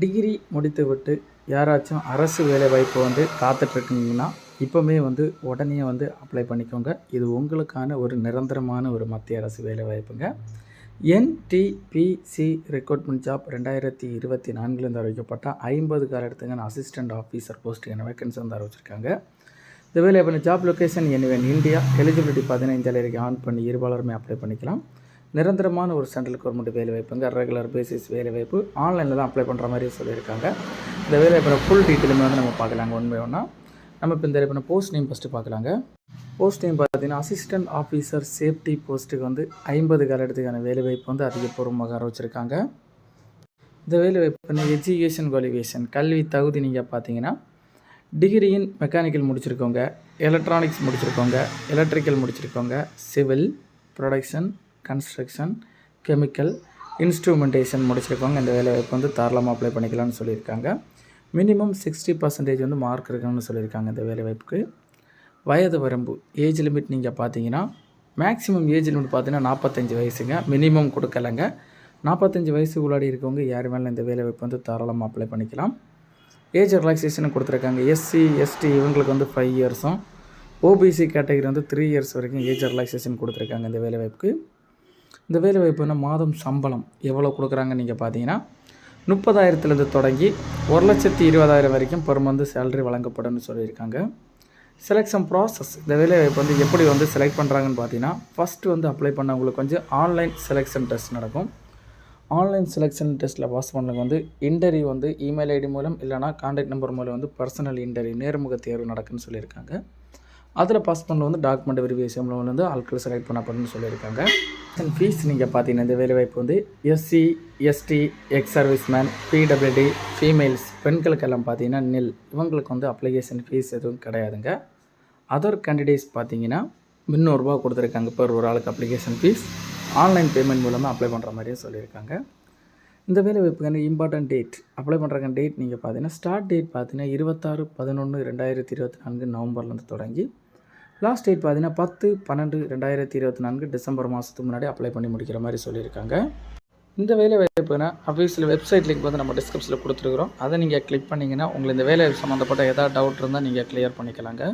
Degree முடித்துவிட்டு யாராச்சும் அரசு வேலைவாய்ப்பு வந்து காத்துட்ருக்கீங்கன்னா இப்போவுமே வந்து உடனே வந்து அப்ளை பண்ணிக்கோங்க. இது உங்களுக்கான ஒரு நிரந்தரமான ஒரு மத்திய அரசு வேலைவாய்ப்புங்க. என்டிபிசி ரெக்ரூட்மெண்ட் ஜாப் ரெண்டாயிரத்தி இருபத்தி நான்குலேருந்து அறிவிக்கப்பட்ட ஐம்பது கால எடுத்துங்க அசிஸ்டன்ட் ஆஃபீஸர் போஸ்ட்டுக்கான வேகன்சி வந்து அறிவிச்சிருக்காங்க. இந்த வேலை பண்ண job location anyone India eligibility பதினைஞ்சால் வரைக்கும் ஆன் பண்ணி இருபாலருமே அப்ளை பண்ணிக்கலாம். நிரந்தரமான ஒரு சென்ட்ரல் கவர்மெண்ட் வேலை வாய்ப்புங்க. ரெகுலர் பேசிஸ் வேலை வாய்ப்பு. ஆன்லைனில் தான் அப்ளை பண்ணுற மாதிரி சொல்லியிருக்காங்க. இந்த வேலை ஃபுல் டீட்டெயிலுமே வந்து நம்ம பார்க்கலாங்க ஒன் பை ஒன்றா நம்ம இப்போ இந்த இப்போ போஸ்ட் நேம் ஃபஸ்ட்டு பார்க்கலாங்க. போஸ்ட் நேம் பார்த்தீங்கன்னா அசிஸ்டன்ட் ஆஃபீஸர் சேஃப்டி போஸ்ட்டுக்கு வந்து ஐம்பது காலத்துக்கான வேலை வாய்ப்பு வந்து அதிகபூர்வமாக ஆரம்பிச்சிருக்காங்க இந்த வேலை வாய்ப்பு எஜுகேஷன் குவாலிஃபிகேஷன் கல்வி தகுதி நீங்கள் பார்த்தீங்கன்னா டிகிரியின் மெக்கானிக்கல் முடிச்சிருக்கோங்க எலக்ட்ரானிக்ஸ் முடிச்சிருக்கோங்க electrical முடிச்சிருக்கோங்க civil production construction chemical instrumentation முடிச்சிருக்கவங்க இந்த வேலைவாய்ப்பு வந்து தாராளமாக அப்ளை பண்ணிக்கலாம்னு சொல்லியிருக்காங்க. மினிமம் சிக்ஸ்டி பர்சன்டேஜ் வந்து மார்க் இருக்கணும்னு சொல்லியிருக்காங்க இந்த வேலைவாய்ப்புக்கு. வயது வரம்பு ஏஜ் லிமிட் நீங்கள் பார்த்தீங்கன்னா மேக்ஸிமம் ஏஜ் லிமிட் பார்த்தீங்கன்னா நாற்பத்தஞ்சு வயசுங்க. மினிமம் கொடுக்கலைங்க. நாற்பத்தஞ்சு வயசு உள்ளாடி இருக்கவங்க யார் வேணாலும் இந்த வேலைவாய்ப்பு வந்து தாராளமாக அப்ளை பண்ணிக்கலாம். ஏஜ் ரிலாக்ஸேஷன் கொடுத்துருக்காங்க. எஸ்சி எஸ்டி இவங்களுக்கு வந்து ஃபைவ் இயர்ஸும் ஓபிசி கேட்டகரி வந்து த்ரீ இயர்ஸ் வரைக்கும் ஏஜ் ரிலாக்ஸேஷன் கொடுத்துருக்காங்க இந்த வேலைவாய்ப்புக்கு. இந்த வேலைவாய்ப்புனா மாதம் சம்பளம். எவ்வளோ கொடுக்குறாங்க நீங்கள் பார்த்தீங்கன்னா முப்பதாயிரத்துலேருந்து தொடங்கி ஒரு லட்சத்தி இருபதாயிரம் வரைக்கும் பெர் மந்த் சேலரி வழங்கப்படும்னு சொல்லியிருக்காங்க. செலெக்ஷன் ப்ராசஸ் இந்த வேலைவாய்ப்பு வந்து எப்படி வந்து செலக்ட் பண்ணுறாங்கன்னு பார்த்தீங்கன்னா ஃபஸ்ட்டு வந்து அப்ளை பண்ணவங்களுக்கு கொஞ்சம் ஆன்லைன் செலெக்ஷன் டெஸ்ட் நடக்கும். ஆன்லைன் செலெக்ஷன் டெஸ்ட்டில் பாஸ் பண்ணவங்க வந்து இன்டர்வியூ வந்து இமெயில் ஐடி மூலம் இல்லைனா கான்டாக்ட் நம்பர் மூலம் வந்து பர்சனல் இன்டர்வியூ நேர்முக தேர்வு நடக்குன்னு சொல்லியிருக்காங்க. அதில் பாஸ் பண்ணல வந்து டாக்குமெண்ட் வெரிஃபிகேஷன் வந்து ஆட்கள் செலக்ட் பண்ணப்படும்னு சொல்லியிருக்காங்க. ஃபீஸ் நீங்கள் பார்த்தீங்கன்னா இந்த வேலைவாய்ப்பு வந்து SC ST ex serviceman PWD females பெண்களுக்கெல்லாம் பார்த்தீங்கன்னா நெல் இவங்களுக்கு வந்து அப்ளிகேஷன் ஃபீஸ் எதுவும் கிடையாதுங்க. அதர் கேண்டிடேட்ஸ் பார்த்தீங்கன்னா முந்நூறுரூவா கொடுத்துருக்காங்க பெர் ஒரு ஆளுக்கு அப்ளிகேஷன் ஃபீஸ் ஆன்லைன் பேமெண்ட் மூலமாக அப்ளை பண்ணுற மாதிரியும் சொல்லியிருக்காங்க. இந்த வேலை வாய்ப்புக்கான இம்பார்ட்டன்ட் டேட் அப்ளை பண்ணுறக்கான டேட் நீங்கள் பார்த்தீங்கன்னா ஸ்டார்ட் டேட் பார்த்தீங்கன்னா இருபத்தாறு பதினொன்று ரெண்டாயிரத்தி இருபத்தி நான்கு நவம்பர்லேருந்து தொடங்கி லாஸ்ட் டேட் பார்த்தீங்கன்னா பத்து பன்னெண்டு ரெண்டாயிரத்தி இருபத்தி நான்கு டிசம்பர் மாதத்துக்கு முன்னாடி அப்ளை பண்ணி முடிக்கிற மாதிரி சொல்லியிருக்காங்க. இந்த வேலை வாய்ப்புனா அஃபீஷியல் வெப்சைட் லிங்க் வந்து நம்ம டிஸ்கிரிப்ஷனில் கொடுத்துருக்குறோம். அதை நீங்கள் கிளிக் பண்ணிங்கன்னா உங்களுக்கு இந்த வேலை சம்மந்தப்பட்ட ஏதாவது டவுட் இருந்தால் நீங்கள் கிளியர் பண்ணிக்கலாங்க.